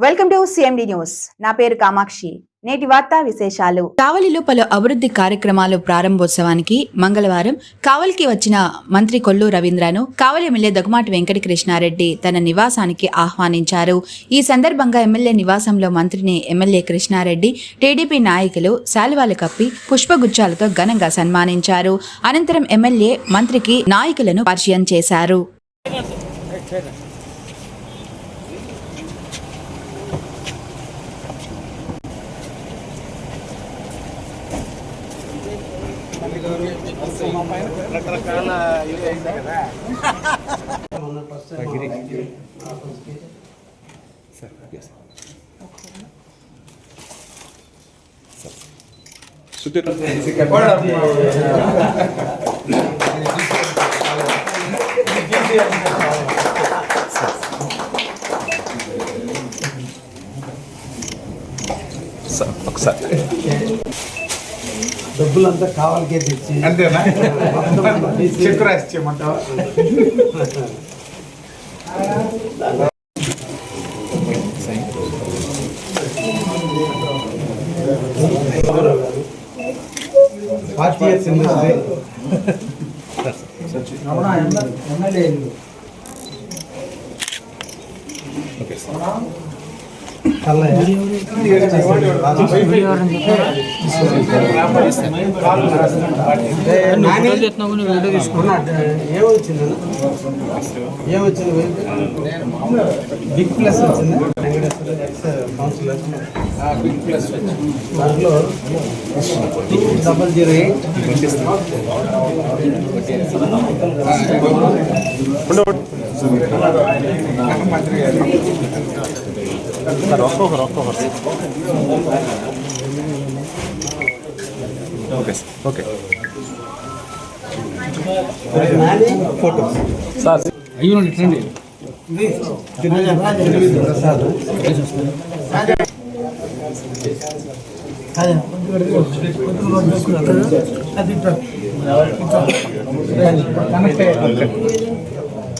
Welcome to CMD news. నా పేరు కామాక్షి. నేటి వార్తా విశేషాలు. కావలిలో పలు అభివృద్ధి కార్యక్రమాలు ప్రారంభోత్సవానికి మంగళవారం కావలికి వచ్చిన మంత్రి కొల్లు రవీంద్రను కావలి ఎమ్మెల్యే దగ్గుమాటి వెంకట కృష్ణారెడ్డి తన నివాసానికి ఆహ్వానించారు. ఈ సందర్భంగా ఎమ్మెల్యే నివాసంలో మంత్రిని ఎమ్మెల్యే కృష్ణారెడ్డి టీడీపీ నాయకులు శాలువాలు కప్పి పుష్పగుచ్చాలతో ఘనంగా సన్మానించారు. అనంతరం ఎమ్మెల్యే మంత్రికి నాయకులను పరిచయం చేశారు. రకరకాల ఇది కదా. ఒకసారి. డబ్బులంతా కావాలకే తెచ్చి అంతేనా? చెక్ రాసి చేయమంటావా ఫార్టీ ఇయర్స్ ఇండస్ట్రీ ఎమ్మెల్యే ఏమొచ్చింది ఏమొచ్చింది బిగ్ ప్లస్ వచ్చింది Venkateswara ex councillor big plus దాంట్లో టూ డబల్ జీరో ఎయిట్ మంత్రి గారు ఓకే ఓకే ఫోటో ప్రసాద్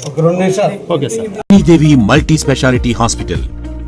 ఒక రెండు నిమిషాలు Devi multi speciality hospital